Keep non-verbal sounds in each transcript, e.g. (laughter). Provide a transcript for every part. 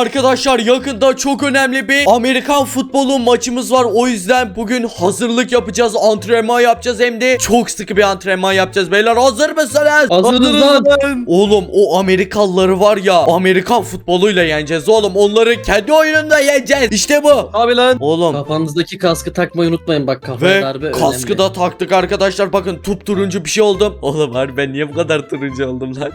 Arkadaşlar yakında çok önemli bir Amerikan futbolu maçımız var. O yüzden bugün hazırlık yapacağız. Antrenman yapacağız hem de çok sıkı bir antrenman yapacağız. Beyler hazır mısınız? Hazırız lan. Oğlum o Amerikalıları var ya Amerikan futboluyla yeneceğiz oğlum. Onları kendi oyununda yeneceğiz. İşte bu. Abi lan. Oğlum Kafanızdaki kaskı takmayı unutmayın bak kafaya ve darbe kaskı önemli. da taktık arkadaşlar. Bakın tup turuncu bir şey oldum. Oğlum var ben niye bu kadar turuncu oldum lan?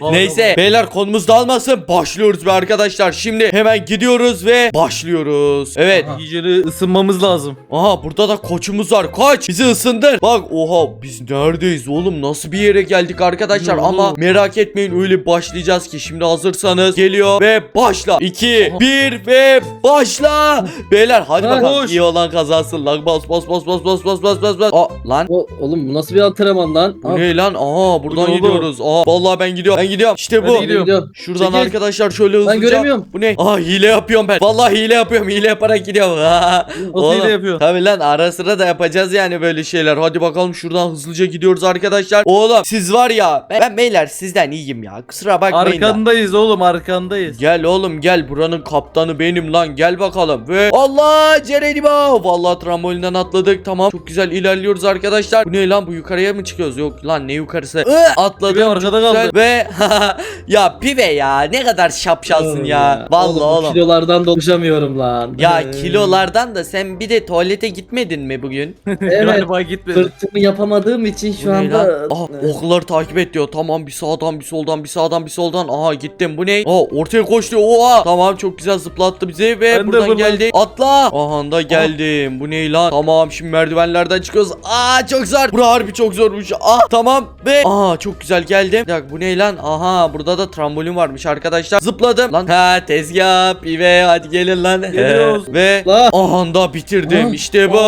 (laughs) Neyse beyler konumuz dağılmasın. Başlıyoruz be arkadaşlar. Şimdi hemen gidiyoruz ve başlıyoruz. Evet. Aha. İyice ısınmamız lazım. Aha burada da koçumuz var. Koç bizi ısındır. Bak oha biz neredeyiz oğlum? Nasıl bir yere geldik arkadaşlar? Ne Ama oğlum? merak etmeyin öyle başlayacağız ki. Şimdi hazırsanız geliyor ve başla. 2 Aha. 1 ve başla. Beyler hadi Ha, bakalım. koş. İyi olan kazansın. Lan bas bas bas bas bas bas bas bas bas. Aa lan. O, oğlum bu nasıl bir antrenman lan? Bu ne lan? Aa buradan gidiyoruz. Aa vallahi ben gidiyorum. Ben gidiyorum. İşte bu. gidiyorum. gidiyorum. Şuradan Çekil. arkadaşlar şöyle hızlıca. göremiyorum. Bu ne? Aa hile yapıyorum ben. Vallahi hile yapıyorum. Hile yaparak gidiyorum. (laughs) Nasıl hile yapıyor? Tabii lan ara sıra da yapacağız yani böyle şeyler. Hadi bakalım şuradan hızlıca gidiyoruz arkadaşlar. Oğlum siz var ya ben, ben beyler sizden iyiyim ya. Kusura bakmayın da. Arkandayız oğlum arkandayız. Gel oğlum gel buranın kaptanı benim lan gel bakalım ve Allah Cerenimo vallahi trambolinden atladık tamam çok güzel ilerliyoruz arkadaşlar bu ne lan bu yukarıya mı çıkıyoruz yok lan ne yukarısı Iı, atladım Pive arkada çok güzel kaldı. ve (laughs) ya pive ya ne kadar şapşalsın oğlum ya vallahi bu oğlum kilolardan doluşamıyorum lan. ya Ee, kilolardan da sen bir de tuvalete gitmedin mi bugün? (laughs) Evet. Galiba gitmedi. Sırtımı yapamadığım için Bu şu ne anda lan? Ah, okları takip et diyor. Tamam bir sağdan bir soldan bir sağdan bir soldan. Aha gittim. Bu ne? Aa ortaya koş diyor. Oha. Tamam çok güzel zıplattı bizi ve Ben de buradan buradan- geldi. Atla. Aha da geldim. Bu ne lan? Tamam şimdi merdivenlerden çıkıyoruz. Aa çok zor. Bura harbi çok zormuş. Ah tamam ve aha çok güzel geldim. Bir dakika bu ne lan? Aha burada da trambolin varmış arkadaşlar. Zıpladım. Lan ha tezgah pive hadi gelin lan. Geliyoruz. ve La. aha da bitirdim. Ah. İşte bu.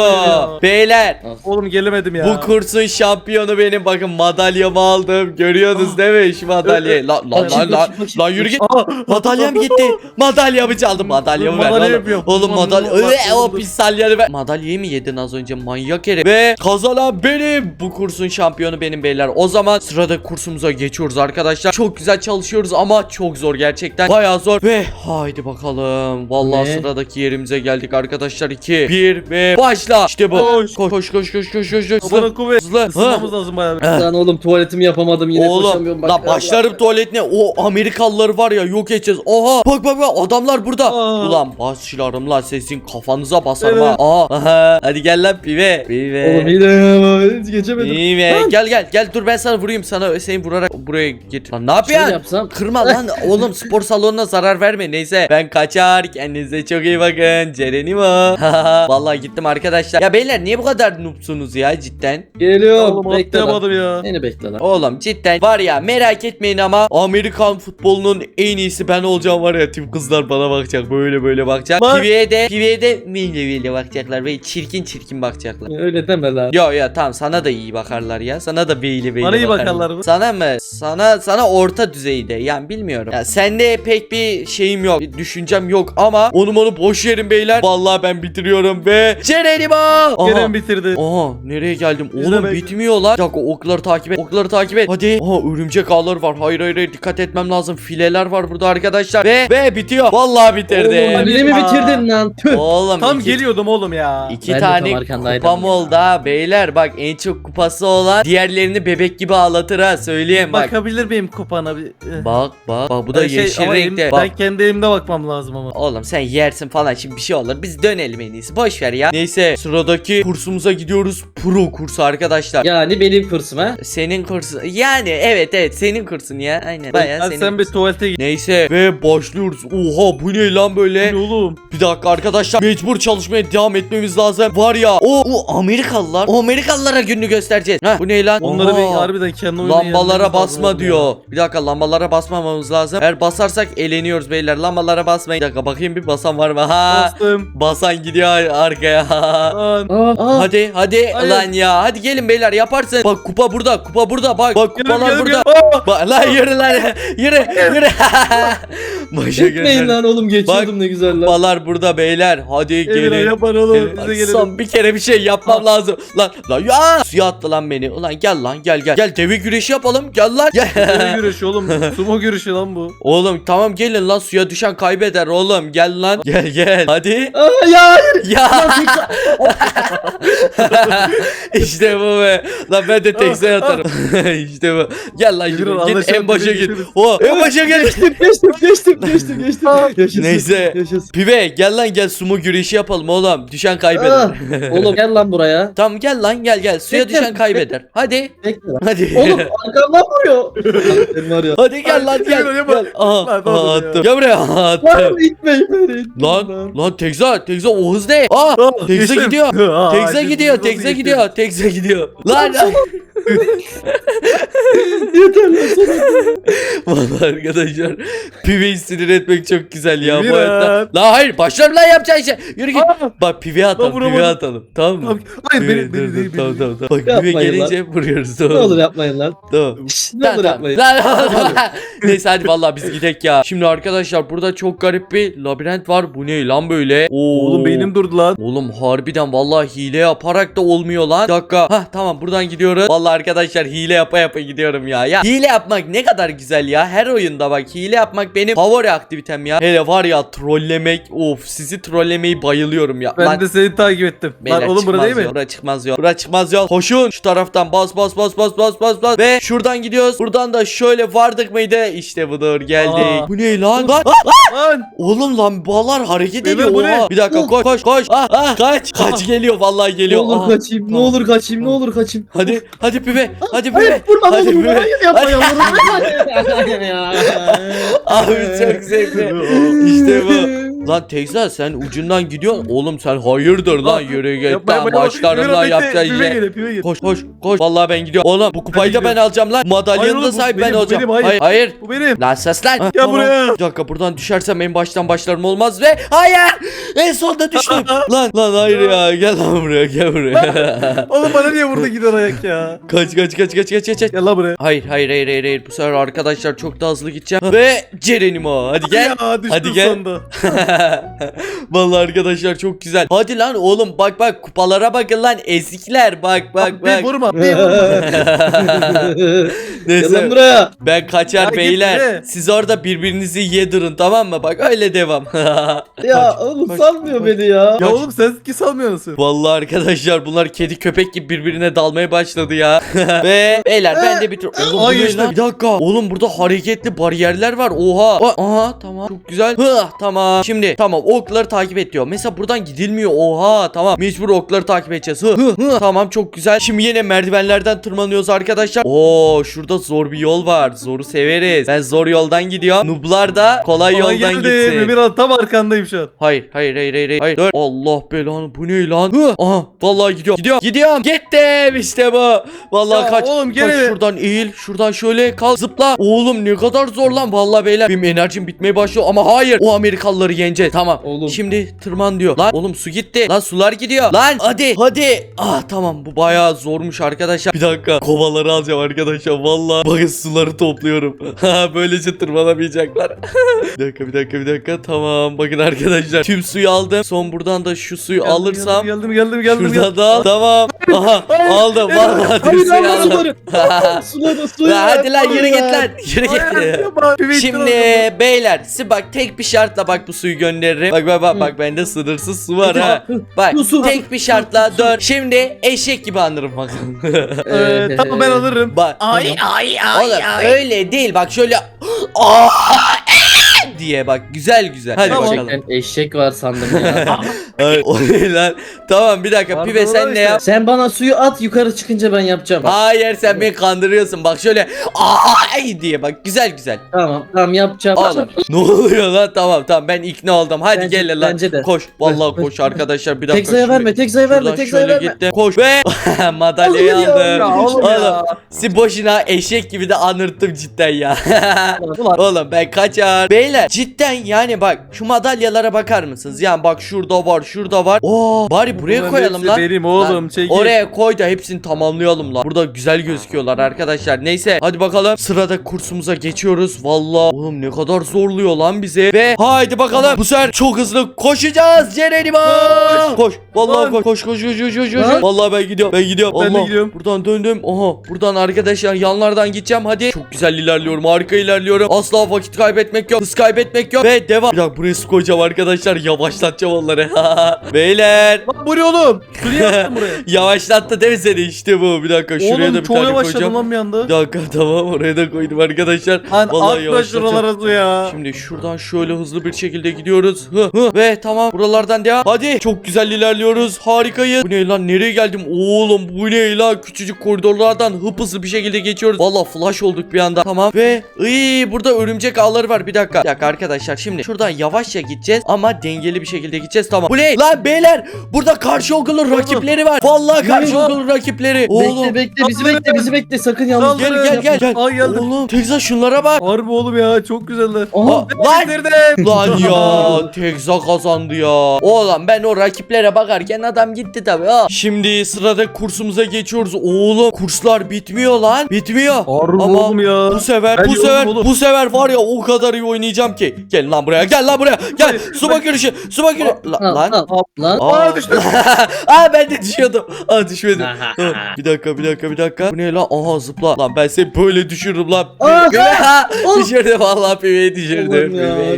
Beyler Oğlum gelemedim ya. bu kursun şampiyonu benim. Bakın madalyamı aldım. Görüyorsunuz değil mi şu madalyayı? Lan lan lan lan. Lan yürü git. Aa, Madalyam gitti. Madalyamı çaldım. Madalyamı ver. Madalya oğlum. madalya. O pis salyayı ver. Madalyayı mı yedin az önce manyak herif? Ve kazanan benim. Bu kursun şampiyonu benim beyler. O zaman sırada kursumuza geçiyoruz arkadaşlar. Çok güzel çalışıyoruz ama çok zor gerçekten. Bayağı zor. Ve haydi bakalım. Vallahi Ne? sıradaki yerimize geldik arkadaşlar. 2 1 ve başla. İşte bu. Koş. Koş koş koş koş koş koş. koş. Kafana kuvvet. Hızlı. Isınmamız lazım bayağı. bir. Lan oğlum tuvaletimi yapamadım yine Oğlum koşamıyorum. Bak, la başlarım tuvaletine o Amerikalıları var ya yok edeceğiz. Oha bak bak bak adamlar burada. Aa. Ulan başlarım lan sesin kafanıza basarım Evet. ha. Aa, aha. hadi gel lan pive. Pive. Oğlum yine hiç geçemedim. Pive. Gel gel gel dur ben sana vurayım sana seni vurarak buraya getir. Lan ne Şöyle yapıyorsun? yapsam. Kırma lan (laughs) oğlum spor salonuna zarar verme neyse ben kaçar kendinize çok iyi bakın Cerenimo (laughs) Vallahi gittim arkadaşlar ya beyler niye bu kadar noobsunuz ya cidden Geliyorum. Oğlum bekle atlayamadım ya. Beni bekle lan. Oğlum cidden var ya merak etmeyin ama Amerikan futbolunun en iyisi ben olacağım var ya tüm kızlar bana bakacak böyle böyle bakacak. Bak. Piviye de piviye de bakacaklar ve çirkin çirkin bakacaklar. Öyle deme lan. Yo ya tamam sana da iyi bakarlar ya. Sana da böyle böyle Bana iyi bakarlar. bakarlar mı? Sana mı? Sana sana orta düzeyde. Yani bilmiyorum. Ya sende pek bir şeyim yok. bir düşüncem yok ama onu onu boş yerin beyler. Vallahi ben bitiriyorum ve Cerenimo. Kerem bitirdi. Aha nereye geldim? Biz de Oğlum bekle- bitmiyorlar. Bir dakika okları takip et. Okları takip et. Hadi. Aha örümcek ağları var. Hayır hayır hayır dikkat etmem lazım. Fileler var burada arkadaşlar. Ve ve bitiyor. Vallahi bitirdim. Oğlum yine mi Aa. bitirdin lan? Tüh. Oğlum Tam iki, geliyordum oğlum ya. iki Ben de tam tane arkandaydım kupam ya. oldu ha beyler. Bak en çok kupası olan diğerlerini bebek gibi ağlatır ha. Söyleyeyim bak. Bakabilir miyim kupana bir? Eh. Bak bak. Bak bu da Ben şey, yeşil ama renkte. Bak. Ben kendi elimde bakmam lazım ama. Oğlum sen yersin falan şimdi bir şey olur. Biz dönelim en iyisi. Boş ver ya. Neyse sıradaki kursumuza gidiyoruz. Pro kursu arkadaşlar. Yani benim kursum ha. Senin kursun. Yani evet evet senin kursun ya. Aynen. Bayağı Hadi senin. sen bir tuvalete git. Neyse ve başlıyoruz. Oha bu ne lan böyle? Ne oğlum? Bir dakika arkadaşlar mecbur çalışmaya devam etmemiz lazım. Var ya o, o Amerikalılar. O Amerikalılara gününü göstereceğiz. Ha bu ne lan? Onları bir Oha. harbiden kendi Lambalara basma diyor. Bir dakika lambalara basmamamız lazım. Eğer basarsak eleniyoruz beyler. Lambalara basmayın. Bir dakika bakayım bir basan var mı? Ha. Bastım. Basan gidiyor arkaya. (laughs) Lan. Aa, aa. hadi hadi Hayır. lan ya. Hadi gelin beyler yaparsın. Bak kupa burada. Kupa burada. Bak bak Gelin, kupalar gelin, burada. gelin. Aa! Bak lan yürü lan. (laughs) Yürü yürü. (laughs) Başa Gitmeyin gönder. lan oğlum geçiyordum ne güzel lan. Kupalar burada beyler. Hadi Emirhan gelin. yapar oğlum. Gelin. Bize gelelim. Son bir kere bir şey yapmam lazım. Lan lan ya suya attı lan beni. Ulan gel lan gel gel. Gel devi güreşi yapalım. Gel lan. Gel. Deve güreşi oğlum. Sumo güreşi lan bu. Oğlum tamam gelin lan suya düşen kaybeder oğlum. Gel lan. (laughs) Gel gel. Hadi. Aa, ya hayır. (laughs) Ya. (laughs) işte bu be. Lan ben de tekse atarım. işte bu. Gel lan Yürü. Git en başa git. O en başa gel. Geçtim geçtim geçtim geçtim geçtim. Yaşasın, Neyse. Yaşasın. Pive gel lan gel sumo güreşi yapalım oğlum. Düşen kaybeder. Ah, Oğlum gel lan buraya. tamam gel lan gel gel. Suya Bekle, düşen kaybeder. Hadi. Bekle. Hadi. Oğlum arkamdan vuruyor. Sen var ya. Hadi gel lan gel. gel. Aha, aha? Attım. Gel buraya. Lan attım. itme itme itme. Lan lan Tekza Tekza o hız ne? Aa Ah, Tekza geçtim. gidiyor. (laughs) Aa, Tekza gidiyor. Tekza gidiyor. Tekza gidiyor. Lan (laughs) Yeter lan sana. Vallahi arkadaşlar Pive'yi sinir etmek çok güzel ya bu hayatta. La hayır başlarım lan yapacağın şey. Yürü git. Aa, Bak Pive'ye atalım. vuramadım. Pive'ye atalım. Tamam mı? Tamam. Hayır Pive, beni dur, beni dur, değil. Tamam beni tamam tamam. Bak Yapmayın Pive lan. gelince vuruyoruz. Tamam. Ne olur yapmayın lan. Tamam. (laughs) Şşş, Ne Tamam, olur tamam. yapmayın. Lan- (laughs) (laughs) Neyse hadi vallahi biz gidek ya. Şimdi arkadaşlar burada çok garip bir labirent var. Bu ne lan böyle? Oo. Oğlum beynim durdu lan. Oğlum harbiden vallahi hile yaparak da olmuyor lan. Bir dakika. Hah tamam buradan gidiyoruz. Vallahi arkadaşlar hile yapa yapa gidiyorum ya. Ya hile yapmak ne kadar güzel ya. Her oyunda bak hile yapmak benim favori aktivitem ya. Hele var ya trollemek. Of sizi trollemeyi bayılıyorum ya. Ben Lan- de seni takip ettim. Beyler Lan oğlum burada değil mi? Bura çıkmaz yol. Bura çıkmaz yol. Koşun şu taraftan bas bas bas bas bas bas bas. Ve şuradan gidiyoruz. Buradan da şöyle vardık mıydı? İşte budur geldik. Aa. Bu ne lan? Lan, ah, Lan. Oğlum lan bağlar hareket Beyler, ediyor. ne? Oha. Bir dakika koş koş koş. Ah, ah, kaç. Kaç geliyor vallahi Ne geliyor. olur Ah. kaçayım, ne Tamam. olur kaçayım, ne olur kaçayım. Hadi hadi pibe. Hadi Hayır, pibe. vurma Hadi oğlum, pibe. hayır yapma Hadi. ya. (laughs) Abi çok zevkli. (laughs) İşte bu. Lan Tekza sen ucundan gidiyorsun. Oğlum sen hayırdır lan yürü git Yapma, lan yapma, yapma. başlarından Yürü, pive pive geliyor. Koş koş koş. Vallahi ben gidiyorum. Oğlum bu kupayı da ben alacağım lan. Hayır Madalyanın oğlum, da bu sahibi ben benim, bu olacağım. benim, hayır. hayır. hayır. Bu benim. Lan ses lan. Gel buraya. Bir dakika buradan düşersem en baştan başlarım olmaz ve hayır. En sonda düştüm. (laughs) lan lan hayır ya. Gel lan buraya gel buraya. Oğlum bana niye burada gidiyor ayak ya? kaç kaç kaç kaç kaç kaç. kaç. Gel lan buraya. Hayır hayır hayır hayır hayır. Bu sefer arkadaşlar çok da hızlı gideceğim. Ve Cerenimo. Hadi gel. Ya düştüm Hadi gel. sonunda. (laughs) (laughs) Vallahi arkadaşlar çok güzel. Hadi lan oğlum bak bak kupalara bakın lan ezikler bak bak Bir bak. vurma. Bir (laughs) vurma. Neyse buraya. ben kaçar Ya git beyler. be. Siz orada birbirinizi yedirin tamam mı? Bak öyle devam. (laughs) Ya Kaç, oğlum kaç, salmıyor kaç. beni ya. Ya oğlum sen ki salmıyorsun. Vallahi arkadaşlar bunlar kedi köpek gibi birbirine dalmaya başladı ya. Ve beyler ben de bir tur. Oğlum bu Ay, ne işte. lan? Bir dakika. Oğlum burada hareketli bariyerler var. Oha. Aa, Aha tamam. Çok güzel. Hıh tamam. Şimdi tamam okları takip et diyor. Mesela buradan gidilmiyor. Oha tamam. Mecbur okları takip edeceğiz. Hı hı hı. Tamam çok güzel. Şimdi yine merdivenlerden tırmanıyoruz arkadaşlar. Oo şurada zor bir yol var. Zoru severiz. Ben zor yoldan gidiyorum. Nublar da kolay Bana yoldan gitsin. Emirhan tam arkandayım şu an. Hayır hayır hayır hayır hayır. Dur. Allah belanı bu ne lan? Hı. Aha vallahi gidiyorum. Gidiyorum. Gidiyorum. Gittim işte bu. Vallahi Ya kaç. oğlum, kaç gene- şuradan eğil. Şuradan şöyle kal. Zıpla. Oğlum ne kadar zor lan. Vallahi beyler benim enerjim bitmeye başlıyor ama hayır. O Amerikalıları yeneceğiz. Tamam. Oğlum. Şimdi tırman diyor. Lan oğlum su gitti. Lan sular gidiyor. Lan hadi hadi. Ah tamam bu bayağı zormuş arkadaşlar. Bir dakika. Kovaları alacağım arkadaşlar. Vallahi bakın suları topluyorum. (laughs) Ha böylece tırmanamayacaklar. (laughs) bir dakika bir dakika bir dakika. Tamam bakın arkadaşlar. Tüm suyu aldım. Son buradan da şu suyu Geldim, alırsam. Geldim geldim geldim. Şuradan geldim. da al. Tamam. Aha aldım. Vallahi tüm suyu aldım. (laughs) suları. Suları suyu. Hadi lan yürü git lan. Yürü git. Şimdi beyler size bak tek bir şartla bak bu suyu gönderirim. Bak bak bak bak bende sınırsız su var ha. Bak Su, su. tek bir şartla dön. Şimdi eşek gibi anırım bakalım. Ee, tamam ben alırım. bak. Ay ay Oğlum öyle değil bak şöyle (gasps) Aa, diye bak güzel güzel. Hadi Tamam. bakalım. Gerçekten eşek var sandım ya. (laughs) Ay, o ne lan? Tamam bir dakika pibe sen ne yap? Sen bana suyu at yukarı çıkınca ben yapacağım. Hayır sen beni kandırıyorsun bak şöyle ay diye bak güzel güzel. Tamam tamam yapacağım. Oğlum ne oluyor lan tamam tamam ben ikna oldum hadi Bence- gel lan bence de. koş vallahi Koş, arkadaşlar bir dakika. Tek sayı şuraya- verme tek sayı verme şuradan tek sayı şöyle verme. gittim. koş ve madalyayı Hayır ya, aldım. ya, oğlum ya. Si boşuna eşek gibi de anırttım cidden ya. (laughs) Ulan. Oğlum ben kaçar. Beyler cidden yani bak şu madalyalara bakar mısınız? Yani bak şurada var şurada var. Oo bari buraya Bunların koyalım hepsi lan. Benim oğlum Lan, çekil. Oraya koy da hepsini tamamlayalım lan. Burada güzel gözüküyorlar arkadaşlar. Neyse hadi bakalım sırada kursumuza geçiyoruz. Vallahi oğlum ne kadar zorluyor lan bizi. Ve haydi bakalım bu sefer çok hızlı koşacağız Cerenimo. Koş Vallahi Lan. koş koş koş koş koş koş. Lan. Vallahi ben gidiyorum. Ben gidiyorum. Ben de Allah. gidiyorum. Buradan döndüm. Oha. Buradan arkadaşlar yanlardan gideceğim. Hadi. Çok güzel ilerliyorum. Harika ilerliyorum. Asla vakit kaybetmek yok. Hız kaybetmek yok. Ve devam. Bir dakika buraya su koyacağım arkadaşlar. Yavaşlatacağım onları. (laughs) Beyler. Lan bu ne oğlum? Niye yaptın buraya? Yavaşlattı değil mi seni? İşte bu. Bir dakika şuraya oğlum da bir tane koyacağım. lan bir anda. Bir dakika (laughs) tamam oraya da koydum arkadaşlar. Lan Vallahi atma şuralara ya. Şimdi şuradan şöyle hızlı bir şekilde gidiyoruz. Hı hı ve tamam buralardan devam. Hadi çok güzel ilerliyoruz. Harikayız. Bu ne lan nereye geldim? Oğlum bu ne lan? Küçücük koridorlardan hıp hızlı bir şekilde geçiyoruz. Valla flash olduk bir anda. Tamam ve iyi burada örümcek ağları var. Bir dakika. Bir dakika arkadaşlar şimdi şuradan yavaşça gideceğiz ama dengeli bir şekilde gideceğiz. Tamam. Bu ne? Lan beyler burada karşı okulun rakipleri var. Vallahi karşı Ne? okulun rakipleri. Oğlum. Bekle bekle bizi Saldırın. bekle bizi bekle sakın yalnız Saldırın. Gel gel gel gel. Ay, geldim. Oğlum Tekza şunlara bak. Harbi oğlum ya çok güzeller. Aha. Lan Bitirdim. Lan ya (laughs) Tekza kazandı ya. Oğlum ben o rakiplere bakarken adam gitti tabi. Ha. Şimdi sırada kursumuza geçiyoruz. Oğlum kurslar bitmiyor lan. Bitmiyor. Harbi Ama oğlum ya. Bu sefer Ben bu yoruldum sefer oğlum. bu sefer var ya o kadar iyi oynayacağım ki. Gel lan buraya gel lan buraya gel. Su bakırışı su bakırışı. La- Lan. al, Lan. Aa, düştüm. (laughs) Aa ben de düşüyordum. Aa düşmedim. Bir dakika bir dakika bir dakika. Bu ne lan? Aha zıpla. Lan ben seni böyle düşürürüm lan. (laughs) Düşürdüm vallahi piveyi düşürdüm.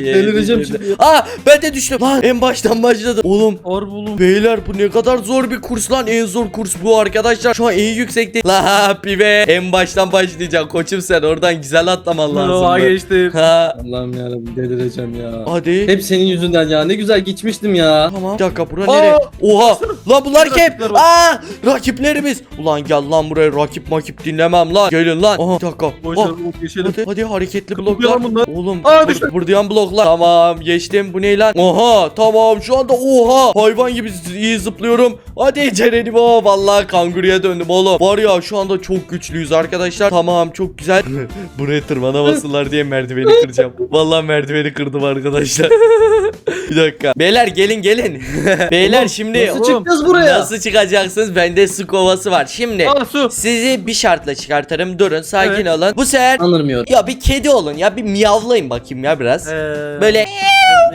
Delireceğim düşürdüm. şimdi. Aa ben de düştüm. Lan en baştan başladım. Oğlum Harbi oğlum. Beyler bu ne kadar zor bir kurs lan en zor kurs bu arkadaşlar şu an en yüksekte La pive en baştan başlayacak koçum sen oradan güzel atlaman lazım geçtim. Allah'ım yarabbim delireceğim ya. hadi Hep senin yüzünden ya ne güzel gitmiştim ya. Tamam. Bir dakika bura Aa! nere? Oha! Lan bunlar kim? Aa! Rakiplerimiz. Ulan gel lan buraya rakip makip dinlemem lan. Gelin lan. Aha bir dakika. Boş ver oğlum geçelim. Hadi, hadi hareketli bloklar. bunlar. Oğlum Aa, bur- düştüm. buradayan bloklar. Tamam geçtim. Bu ne lan? Oha tamam şu anda oha. Hayvan gibi iyi zıplıyorum. Hadi Ceren'im o. Vallahi kanguruya döndüm oğlum. Var ya şu anda çok güçlüyüz arkadaşlar. Tamam çok güzel. (laughs) Buraya tırmanamasınlar diye merdiveni kıracağım. Vallahi merdiveni kırdım arkadaşlar. (laughs) bir dakika. Beyler gelin gelin. (laughs) Beyler Oğlum, şimdi Nasıl çıkacağız buraya? nasıl çıkacaksınız? Bende su kovası var. Şimdi Aa su. sizi bir şartla çıkartırım. Durun sakin Evet. olun. Bu sefer Anlamıyorum. ya bir kedi olun ya bir miyavlayın bakayım ya biraz. Ee, Böyle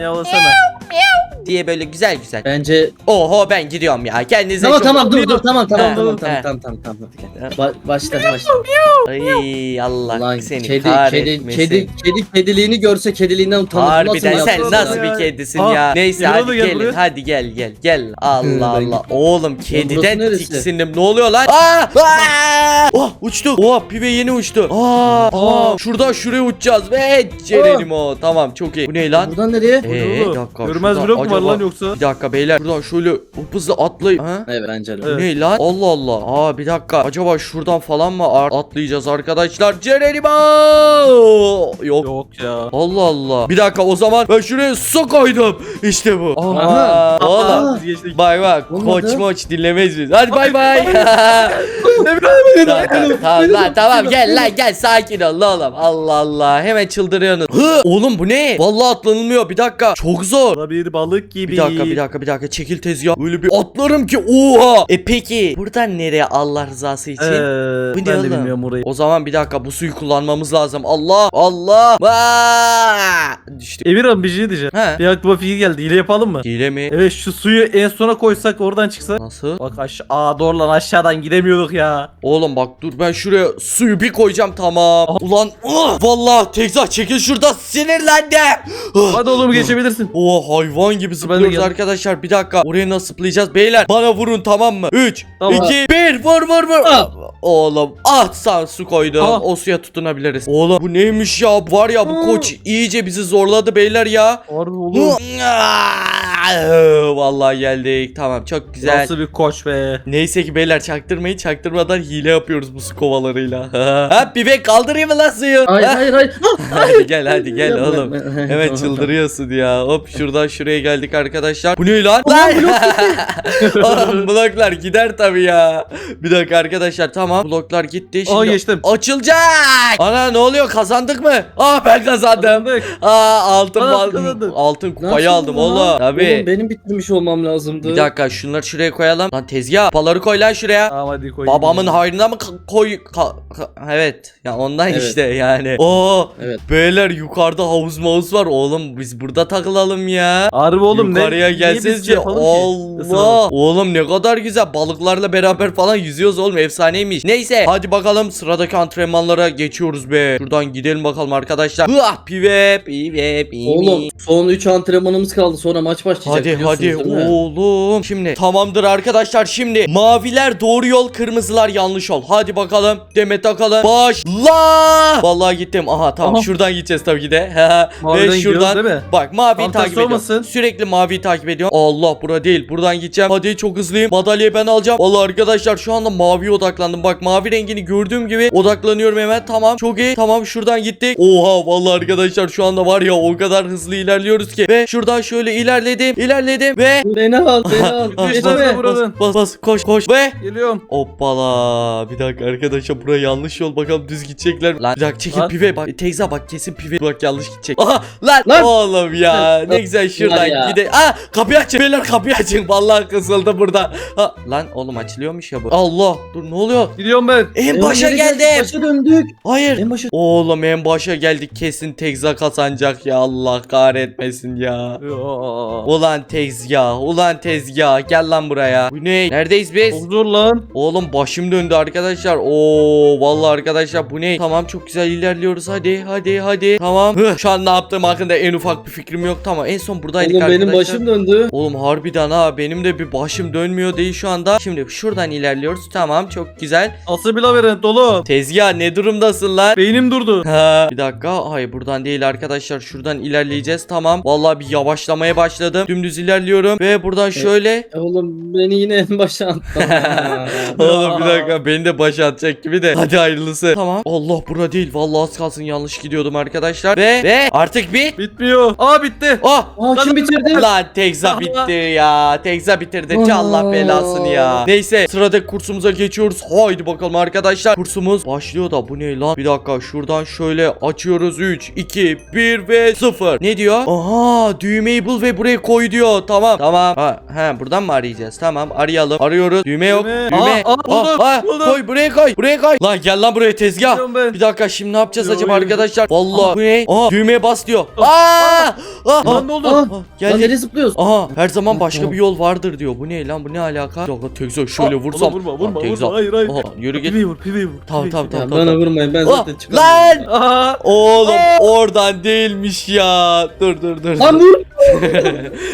Yavlasana. Diye böyle güzel güzel. Bence Oho ben gidiyorum ya. Kendinize Tamam çok... tamam dur dur tamam He, tamam tamam he. tamam tamam tamam tamam. Ba başla başla. Ay Allah Lan seni kedi kedi kahretmesin. kedi kedi kediliğini görse kediliğinden utanır. Harbiden Nasıl sen nasıl ya? bir kedisin Aa, ya. Neyse Yürü hadi gel gelin. buraya. Hadi gel gel gel. Allah ben Allah. Oğlum kediden neresi? tiksindim. Ne oluyor lan? Aa! Aa! Oh uçtu. Oha pive yeni uçtu. Aa! Aa! Şuradan şuraya uçacağız. Ve Ceren'im o. Tamam çok iyi. Bu ne lan? Buradan nereye? Ee, oğlum? bir dakika, Görmez şuradan blok mu var lan yoksa? Bir dakika beyler. Buradan şöyle hızlı atlayın. Ha? Evet bence de. Evet. Ne lan? Allah Allah. Aa bir dakika. Acaba şuradan falan mı atlayacağız arkadaşlar? Ceren'im o. Yok. Yok ya. Allah Allah. Bir dakika o zaman ben şuraya su koydum. İşte bu. Aha. Aa, oğlum. Aa. Bay bak. Koç moç dinlemeyiz biz. Hadi bay bay. (laughs) Ne bileyim. tamam lan tamam gel lan gel sakin ol lan oğlum. Allah Allah hemen çıldırıyorsunuz. Hı, oğlum bu ne? Vallahi atlanılmıyor. Bir dakika. Çok zor. Da bir balık gibi. Bir dakika bir dakika bir dakika çekil tezgah. Böyle bir atlarım ki oha. E peki buradan nereye Allah rızası için? Ee, Bu ne ben de oğlum? bilmiyorum orayı. O zaman bir dakika bu suyu kullanmamız lazım. Allah Allah. Aa! Düştü. Emirhan bir şey diyeceğim. He. Bir aklıma fikir geldi. Hile yapalım mı? Hile mi? Evet şu suyu en sona koysak oradan çıksa. Nasıl? Bak aşağı. Doğru lan aşağıdan gidemiyorduk ya. Oğlum bak dur ben şuraya suyu bir koyacağım tamam. Ulan ah, vallahi Tekza çekil şurada sinirlendim. Ah. Hadi oğlum geçebilirsin. Oha hayvan gibi zıplıyoruz geldim. arkadaşlar. Bir dakika oraya nasıl zıplayacağız beyler? Bana vurun tamam mı? 3, Tamam. 2, 1 vur vur vur. Ah. Oğlum ah sen su koydum. Ah. O suya tutunabiliriz. Oğlum bu neymiş ya? Var ya bu koç iyice bizi zorladı beyler ya. Harbi oğlum. Vallahi geldik. Tamam çok güzel. Nasıl bir koç be. Neyse ki beyler çaktırmayın çaktırmadan hile yapıyoruz bu su kovalarıyla. (laughs) ha bebek kaldırayım mı lan suyu? Hayır Ha? hayır hayır. (laughs) hadi gel hadi gel oğlum. (laughs) Evet çıldırıyorsun ya. Hop şuradan şuraya geldik arkadaşlar. Bu ne lan? Lan! Oğlum bloklar gider tabii ya. Bir dakika arkadaşlar tamam. Bloklar gitti. Şimdi Aa geçtim. açılacak. Ana ne oluyor kazandık mı? Aa ben kazandım. Kazandık. Aa altın Aa, altın kupayı aldım oğlum. Tabii. Oğlum benim bitirmiş olmam lazımdı. Bir dakika şunları şuraya koyalım. Lan tezgah paları koy lan şuraya. Tamam hadi koyayım. Babamın hayrına mı ka- koy ka- ka- evet ya ondan Evet. işte yani. Oo Evet. beyler yukarıda havuz mavuz var oğlum biz burada takılalım ya. Harbi oğlum ne? Yukarıya niye biz gelseniz şey ya yapalım ki? Allah. Oğlum ne kadar güzel balıklarla beraber falan yüzüyoruz oğlum efsaneymiş. Neyse hadi bakalım sıradaki antrenmanlara geçiyoruz be. Şuradan gidelim bakalım arkadaşlar. Hıah pive pive pive. Oğlum son 3 antrenmanımız kaldı sonra maç başlayacak Hadi hadi değil mi? oğlum. Şimdi tamamdır arkadaşlar şimdi maviler doğru yol kırmızılar yanlış yol. Hadi bakalım Demet takalım. Başla. Vallahi gittim. Aha tamam Aha. şuradan gideceğiz tabii ki de. (laughs) Maviden Ve gidiyoruz şuradan değil mi? Bak maviyi Tam takip tersi ediyorum. olmasın. Sürekli maviyi takip ediyorum. Allah bura değil. Buradan gideceğim. Hadi çok hızlıyım. Madalyayı ben alacağım. Vallahi arkadaşlar şu anda maviye odaklandım. Bak mavi rengini gördüğüm gibi odaklanıyorum hemen. Tamam çok iyi. Tamam şuradan gittik. Oha vallahi arkadaşlar şu anda var ya o kadar hızlı ilerliyoruz ki. Ve şuradan şöyle ilerledim. İlerledim ve Beni al beni al. Ah, bas, bas, bas, bas, koş koş ve Geliyorum. Hoppala bir dakika arkadaşlar buraya yanlış yol bakalım düz gidecekler? Lan bir dakika çekil Lan. pive bak teyze bak kesin pive bak yanlış gidecek. Aha lan, Lan. oğlum ya ne güzel şuradan ya. gide. Aa kapıyı açın beyler kapıyı açın vallahi kısıldı burada. Ha, lan oğlum açılıyormuş ya bu. Allah dur ne oluyor? Gidiyorum ben. En başa geri geldik, geldim. Başa döndük. Hayır. En başa Oğlum en başa geldik kesin Tegza kazanacak ya Allah kahretmesin ya. Ulan tezgah, ulan tezgah gel lan buraya. Bu ne? Neredeyiz biz? Çok zor lan. Oğlum başım döndü arkadaşlar. Oo vallahi arkadaşlar bu ne? Tamam çok güzel ilerliyoruz. Hadi hadi hadi. Tamam. Hıh, şu an ne yaptığım hakkında en ufak bir fikrim yok. Tamam en son buradaydık Oğlum arkadaşlar. benim başım döndü. Oğlum harbiden ha benim de bir başım dönmüyor değil şu anda. Şimdi şuradan ilerliyoruz. Tamam çok güzel. Asıl bir labirent dolu. Tezgah ne durumdasın lan? Beynim durdu. Ha, bir dakika. Hayır buradan değil arkadaşlar. Şuradan ilerleyeceğiz. Tamam. Vallahi bir yavaşlamaya başladım. Dümdüz ilerliyorum ve buradan şöyle Oğlum beni yine en başa attı. (laughs) Oğlum bir dakika beni de başa atacak gibi de. Hadi hayırlısı. Tamam. Allah bura değil. Vallahi az kalsın yanlış gidiyordum arkadaşlar. Ve ve artık bit. Bitmiyor. Aa bitti. Oh. Aa kim bitirdi? Lan Tekza bitti ya. Tekza bitirdi. Allah belasını ya. Neyse sıradaki kursumuza geçiyoruz. Haydi bakalım arkadaşlar. Kursumuz başlıyor da bu ne lan? Bir dakika şuradan şöyle açıyoruz. 3, 2, 1 ve 0. Ne diyor? Aha düğmeyi bul ve buraya koy diyor. Tamam. Tamam. Ha, he, buradan mı arayacağız? Tamam arayalım. Arıyoruz. Düğme yok. Düğme. Düğme. Aa, aa, buldum, Aa, buldum. Koy buraya koy. Buraya koy. Lan gel lan buraya tezgah. Bir dakika şimdi ne yapacağız Yo, acaba yo. arkadaşlar? Vallahi bu ne? Aha düğmeye bas diyor. Aa! Aa! Lan ne oldu? Aa, Aa, Lan nereye zıplıyorsun? Aha her zaman başka bir yol vardır diyor. Bu ne lan bu ne alaka? Dakika Tekza şöyle Aa, vursam. vurma vurma Aa, vurma. Hayır hayır. Yürü git. Piveyi vur piveyi vur. Tamam tamam tamam. bana vurmayın ben zaten çıkamıyorum. lan! Oğlum oradan değilmiş ya. Dur dur dur. Lan vur. (laughs)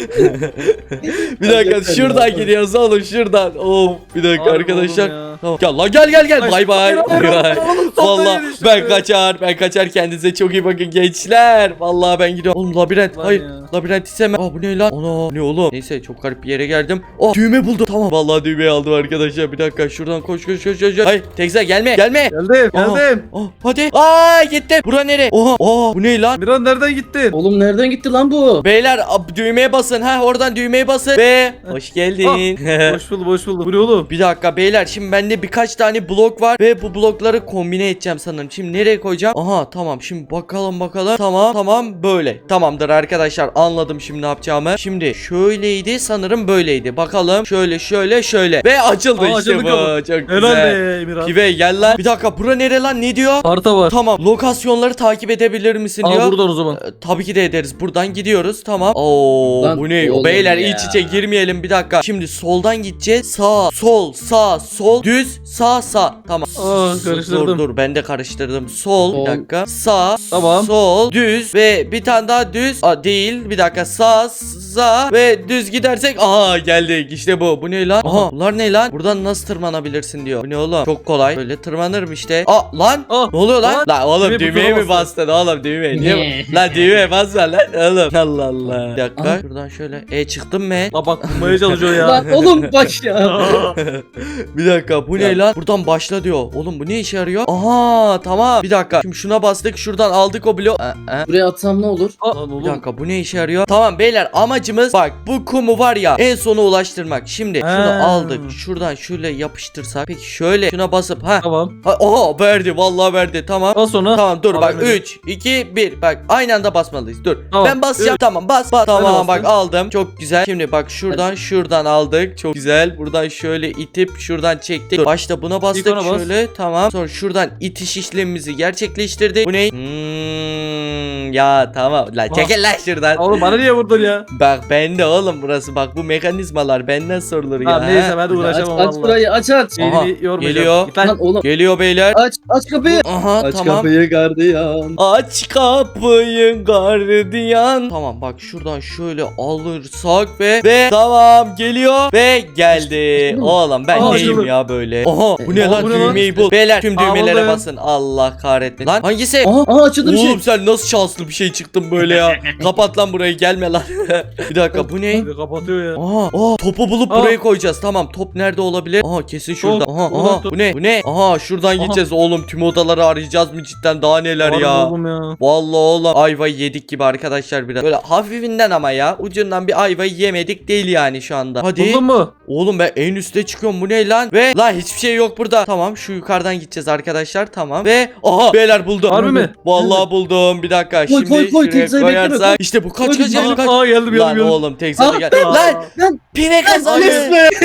(laughs) bir dakika şuradan ya. gidiyoruz oğlum şuradan. Of bir dakika Harbi arkadaşlar. oğlum ya. Tamam. Gel lan gel gel gel. Ay, Bay bay. Bay yürüyüştü. ben kaçar. Ben kaçar. Kendinize çok iyi bakın gençler. Vallahi ben gidiyorum. Oğlum labirent. Lan Hayır. ya. Labirent istemem. Aa bu ne lan? Ana ne oğlum? Neyse çok garip bir yere geldim. Oh düğme buldum. Tamam. Vallahi düğmeyi aldım arkadaşlar. Bir dakika şuradan koş koş koş koş. koş. Hayır Tekza gelme. Gelme. Geldim Aha. geldim. Oh, hadi. Aa gittim. Bura nere? Oha. Aa bu ne lan? Miran nereden gittin? Oğlum nereden gitti lan bu? Beyler ab- düğmeye basın. Ha oradan düğmeye basın. Ve hoş geldin. Boş buldum boş buldum. Bu ne oğlum? Bir dakika beyler şimdi bende birkaç tane blok var ve bu blokları kombine edeceğim sanırım. Şimdi nereye koyacağım? Aha tamam şimdi bakalım bakalım. Tamam tamam böyle. Tamamdır arkadaşlar anladım şimdi ne yapacağımı. Şimdi şöyleydi sanırım böyleydi. Bakalım şöyle şöyle şöyle. Ve açıldı Aa, işte açıldı bu. kapı. Çok Helal güzel. be Emirhan. Pive gel lan. Bir dakika bura nere lan ne diyor? Harita var. Tamam lokasyonları takip edebilir misin diyor. Aa buradan o zaman. Ee, Tabii ki de ederiz. Buradan gidiyoruz. Tamam. Oo Lan bu ne? oğlum Beyler ya. iç içe girmeyelim bir dakika. Şimdi soldan gideceğiz. Sağ, sol, sağ, sol, düz, sağ, sağ. Tamam. Aa, karıştırdım. Dur dur ben de karıştırdım. Sol, Sol. bir dakika. Sağ, Tamam. sol, düz ve bir tane daha düz. Aa, değil. Bir dakika. Sağ, sağ ve düz gidersek aha geldik. İşte bu. Bu ne lan? Aha bunlar ne lan? Buradan nasıl tırmanabilirsin diyor. Bu ne oğlum? Çok kolay. Böyle tırmanırım işte. Aa lan. Aa, Ne oluyor lan? lan. Lan oğlum Düğmeye düğmeye mi bastın oğlum düğmeye? Niye? Ne? lan düğmeye basma lan oğlum. (laughs) Allah Allah. Bir dakika. Aha. Şuradan şöyle. E çıktım mı? La bak bulmaya çalışıyor ya. (laughs) Lan oğlum bak ya. (laughs) bir dakika bu ne lan? Buradan başla diyor. Oğlum bu ne işe yarıyor? Aha tamam. Bir dakika. Şimdi şuna bastık. Şuradan aldık o bloğu. Ee, ee. Buraya atsam ne olur? Aa, Lan Bir oğlum. dakika bu ne işe yarıyor? Tamam beyler amacımız bak bu kumu var ya en sona ulaştırmak. Şimdi şunu Ha. aldık. Şuradan şöyle yapıştırsak. Peki şöyle şuna basıp ha. Tamam. ha oha verdi vallahi verdi. Tamam. Al sonra. Tamam dur bak vermedi. 3 2 1 bak aynı anda basmalıyız. Dur. Tamam, Ben basacağım. üç. Tamam bas. bas. Tamam bastım. Aldım. Çok güzel. Şimdi bak şuradan şuradan aldık. Çok güzel. Buradan şöyle itip şuradan çektik. Başta buna bastık bas. şöyle. Tamam. Sonra şuradan itiş işlemimizi gerçekleştirdik. Bu ne? Hmm, ya tamam. La çekil lan şuradan. Oğlum bana niye vurdun ya? Bak bende oğlum burası. Bak bu mekanizmalar benden sorulur ya. Tamam neyse ben de Aç, uğraşamam aç valla. burayı aç aç. Aha, yormayacağım. geliyor. Git lan. Lan oğlum Geliyor beyler. aç aç kapıyı. Aha Aç tamam. kapıyı gardiyan. Aç kapıyı gardiyan. Tamam bak şuradan şöyle alırsak ve ve tamam geliyor ve geldi. Mı? Oğlum ben Aa, neyim açıldı. ya böyle. Oha bu ne Aa, lan bu ne lan? düğmeyi bul. Beyler tüm Aa, düğmelere buldum. basın. Allah kahretmesin. Lan hangisi? Aha, aha açıldı bir şey. Oğlum sen nasıl şanslı bir şey çıktın böyle ya. (laughs) Kapat lan burayı gelme lan. (laughs) bir dakika bu ne? Hadi Kapatıyor ya. Aha, aa, topu bulup Aa. buraya koyacağız. Tamam top nerede olabilir? Aha kesin şurada. Aha aha bu ne? Bu ne? Aha şuradan gideceğiz oğlum. Tüm odaları arayacağız mı cidden? Daha neler Harbi ya? oğlum ya. Vallahi oğlum ayvayı yedik gibi arkadaşlar biraz. Böyle hafifinden ama ya. Ucundan bir ayvayı yemedik değil yani şu anda. Hadi. Buldun mu? Oğlum ben en üste çıkıyorum bu ne lan? Ve lan hiçbir şey yok burada. Tamam şu yukarıdan gideceğiz arkadaşlar tamam. Ve aha beyler buldum. Harbi mi? Vallahi buldum. Bir dakika Koy, koy, koy, Tekza'yı bekleme, koy. İşte bu kaç Koy, kaç koy. kaç kaç. Aa geldim Lan geldim oğlum Tekza'da gel. Lan ben- Pive kazandı.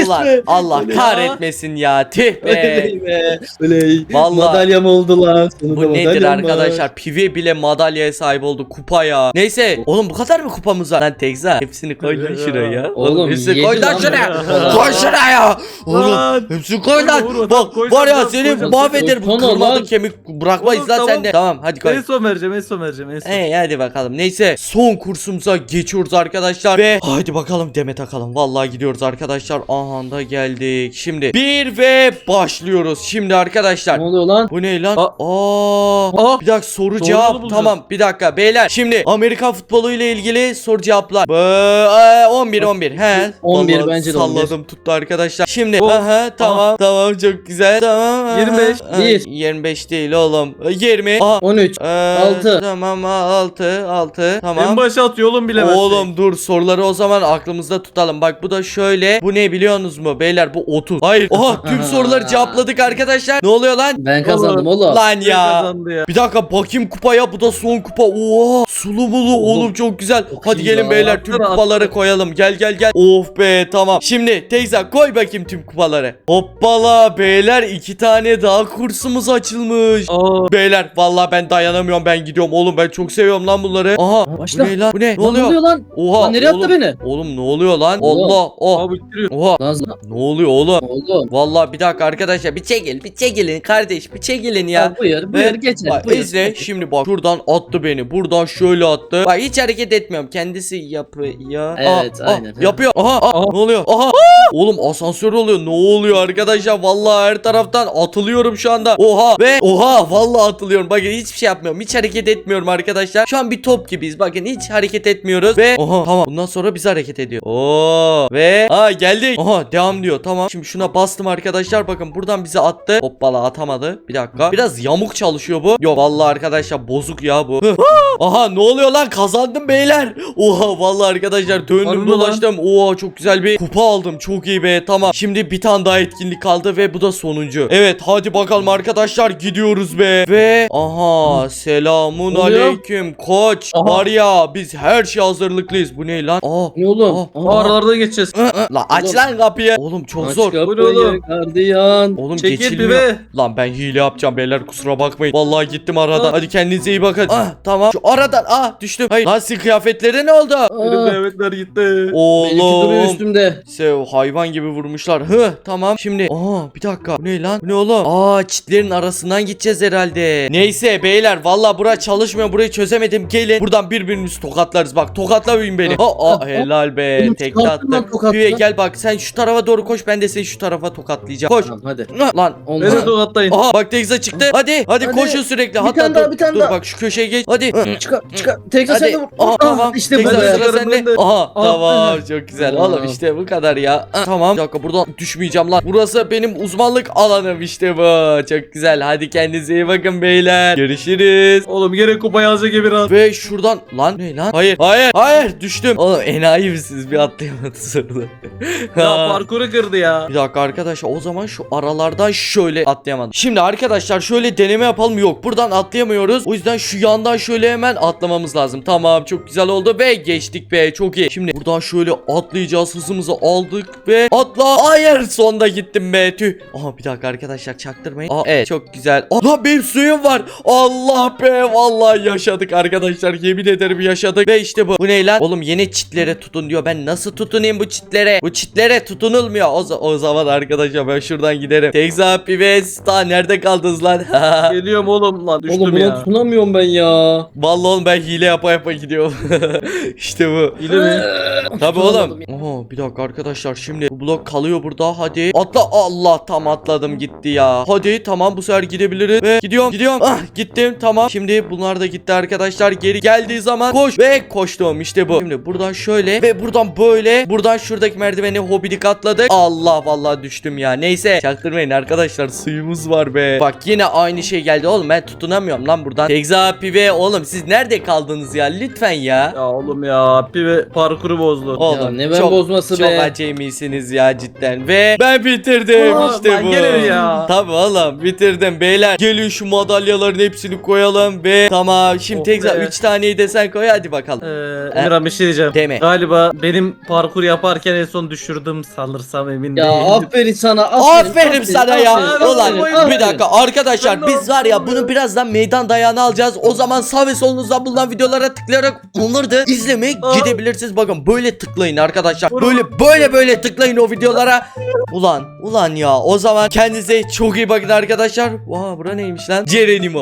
Ulan. Allah Öyle kahretmesin ya. Tüh be. Oley be. Oley. Vallahi. Madalyam oldu lan. Sonunda Bu nedir madalyam var. arkadaşlar? Pive bile madalyaya sahip oldu. Kupa ya. Neyse. Oğlum bu kadar mı kupamız var? Lan Tekza hepsini koy lan şuraya ya. Oğlum, hepsini yedi koy lan lan şuraya. bu. koy şuraya. Oğlum Lan. hepsini koy Vurma, lan. vurma, Bak koy var ya koy seni Koy, kırmadı lan. kemik bırakmayız Oğlum, lan tamam. sende. Tamam hadi koy. En son vereceğim en son vereceğim en son. Hey hadi bakalım. Neyse son kursumuza geçiyoruz arkadaşlar ve hadi bakalım deme takalım. Vallahi gidiyoruz arkadaşlar. Aha da geldik. Şimdi bir ve başlıyoruz. Şimdi arkadaşlar Ne oluyor lan? bu ne lan? Aa. Aa, Aa. bir dakika soru Doğru cevap. Tamam bir dakika beyler. Şimdi Amerikan futbolu ile ilgili soru cevaplar. Bö- e, 11 11. He. 11 Vallahi bence de 11. Salladım tuttu arkadaşlar. Şimdi Of. aha tamam tamam çok güzel. Tamam. aha. 25. Ha, Bir. 25 değil oğlum. E, 20. Aha. 13. Ee, Altı. Tamam 6 6 tamam. En başa atıyor oğlum bilemezsin. Oğlum dur soruları o zaman aklımızda tutalım. Bak bu da şöyle. Bu ne biliyorsunuz mu? Beyler bu 30. Hayır. (laughs) Oha tüm soruları cevapladık arkadaşlar. Ne oluyor lan? Ben kazandım oğlum. Lan ya. kazandı ya. Bir dakika bakayım kupaya. Bu da son kupa. Oha. Sulu mulu oğlum çok güzel. Çok Hadi gelin ya. beyler tüm kupaları koyalım. Gel gel gel. Of be tamam. Şimdi teyze koy bakayım tüm kupaları. Hoppala beyler iki tane daha kursumuz açılmış. Aa. Beyler vallahi ben dayanamıyorum ben gidiyorum oğlum ben çok seviyorum lan bunları. Aha Başla. bu ne lan bu ne? Ne oluyor? Ne oluyor lan? Oha Lan nereye oğlum, attı beni? Oğlum ne oluyor lan? Allah oh. Bitiriyor. Oha Lan lan. ne oluyor oğlum? Oğlum. Vallahi bir dakika arkadaşlar bir çekil bir çekilin kardeş bir çekilin ya. Ya buyur buyur Ve- geçer. Bak buyur. izle şimdi bak şuradan attı beni buradan şöyle attı. Bak hiç hareket etmiyorum kendisi yapıyor. Evet, Aa, aa, aynen. Yapıyor. Aha, aa, ne oluyor? Aha. Oğlum asansör oluyor. Ne oluyor arkadaşlar? Vallahi her taraftan atılıyorum şu anda. Oha ve oha vallahi atılıyorum. Bakın hiçbir şey yapmıyorum. Hiç hareket etmiyorum arkadaşlar. Şu an bir top gibiyiz. Bakın hiç hareket etmiyoruz ve oha tamam. Bundan sonra biz hareket ediyor. Oo ve ha geldik. Aha devam diyor. Tamam. Şimdi şuna bastım arkadaşlar. Bakın buradan bizi attı. Hoppala atamadı. Bir dakika. Biraz yamuk çalışıyor bu. Yok vallahi arkadaşlar bozuk ya bu. Aha ne oluyor lan? Kazandım beyler. Oha vallahi arkadaşlar döndüm dolaştım. Oha çok güzel bir kupa aldım. Çok iyi be. Tamam. Şimdi bir tane daha etkinlik kaldı ve bu da sonuncu. Evet hadi bakalım arkadaşlar gidiyoruz be. Ve aha selamun Oluyor. Aleyküm koç. Aha. Var ya biz her şey hazırlıklıyız. Bu ne lan? Aa. Ne oğlum? Aa, Aa, Aa, aralardan geçeceğiz. ı, ı. La aç Oğlum. lan kapıyı. Oğlum çok aç zor. kapıyı, oğlum? Gardiyan. Oğlum Çekil geçilmiyor. Lan ben hile yapacağım beyler kusura bakmayın. Vallahi gittim aradan. Ah. Hadi kendinize iyi bakın. Ah tamam. Şu aradan ah düştüm. Hayır. Lan sizin kıyafetleri ne oldu? Benim Aa, kıyafetler gitti. Oğlum. üstümde. Sev hayvan gibi vurmuşlar. Hı tamam. Şimdi aa bir dakika. Bu ne lan? Bu ne oğlum? Aa çitlerin arasından gideceğiz herhalde. Neyse beyler valla bura çalışmıyor. Burayı çözemedim. Gelin buradan birbirimizi tokatlarız. Bak tokatlayın beni. Aa, aa ah, (laughs) helal be. Lan attım. Pive gel bak sen şu tarafa doğru koş. Ben de seni şu tarafa tokatlayacağım. Koş. Tamam hadi. Lan Olmaz. Beni tokatlayın. Aha bak Tekza çıktı. Hadi hadi, Hadi. koşun sürekli. Bir Hatta tane dur, daha, bir tane dur daha. bak şu köşeye geç. Hadi. Çıkar çıkar. Hadi. sen de vur. Aha, Ah, tamam. İşte bu Tekza sıra sende. Aha Ah, tamam çok güzel. Oğlum işte bu kadar ya. Tamam. Bir dakika buradan düşmeyeceğim lan. Burası benim uzmanlık alanım işte bu. Çok güzel. Hadi kendinize iyi bakın beyler. Görüşürüz. Oğlum gene kupa yazacak gibi rahat. Ve şuradan lan ne lan? Hayır hayır hayır düştüm. Oğlum enayi misiniz bir atlayamadınız orada. Ya (laughs) parkuru kırdı ya. Bir dakika arkadaşlar o zaman şu aralardan şöyle atlayamadım. Şimdi arkadaşlar şöyle deneme yapalım. Yok buradan atlayamıyoruz. O yüzden şu yandan şöyle hemen atlamamız lazım. Tamam çok güzel oldu ve geçtik be çok iyi. Şimdi buradan şöyle atlayacağız. Hızımızı aldık ve atla. Hayır sonda gittim be tüh. Aha bir dakika arkadaşlar çaktırmayın. Aa, evet çok güzel. Aa, lan benim suyum var. Allah be vallahi yaşadık arkadaşlar. Yemin ederim yaşadık. Ve işte bu. Bu ne lan? Oğlum yeni çitlere tutun diyor. Ben nasıl tutunayım bu çitlere? Bu çitlere tutunulmuyor. O, o zaman arkadaşlar ben şuradan giderim. Tekza Pives ta nerede kaldınız lan? (laughs) Geliyorum oğlum lan düştüm Oğlum ya. tutunamıyorum ben ya. Vallahi oğlum ben hile yapa yapa gidiyorum. (laughs) işte bu. İyi mi? (laughs) Tabii oğlum. Oho bir dakika arkadaşlar şimdi bu blok kalıyor burada hadi. Atla Allah tam atladım gitti ya. Hadi tamam bu sefer gidebiliriz ve gidiyorum gidiyorum. Ah gittim tamam. Şimdi bunlar da gitti arkadaşlar. Geri geldiği zaman koş ve koştum işte bu. Şimdi buradan şöyle ve buradan böyle. Buradan şuradaki merdiveni hobidik atladık. Allah vallahi düştüm ya. Neyse çaktırmayın arkadaşlar suyumuz var be. Bak yine aynı şey geldi oğlum ben tutunamıyorum lan buradan. Tekza pive oğlum siz nerede kaldınız ya lütfen ya. Ya oğlum ya pive parkuru bozdu. Oğlum Ya ne ben bozması çok be. acemisiniz ya cidden ve ben bitirdim Oğlum, işte bu. ya. Tabii oğlum bitirdim beyler. Gelin şu madalyaların hepsini koyalım ve tamam şimdi Oh tekrar be. 3 taneyi de sen koy hadi bakalım. Ee, Emirhan bir şey diyeceğim. Deme. Galiba benim parkur yaparken en son düşürdüm sanırsam emin Ya değilim. aferin sana. Aferin, Aferin sana ya. aferin, Ulan aferin, bir dakika arkadaşlar Ben biz var ya bunu birazdan meydan dayağını alacağız. O zaman sağ ve solunuzdan bulunan videolara tıklayarak onları da izlemeye Aa. gidebilirsiniz. Bakın böyle tıklayın arkadaşlar. Böyle böyle böyle tıklayın o videolara. Ulan ulan ya o zaman kendinize çok iyi bakın arkadaşlar. Vaa bura neymiş lan? Cerenimo.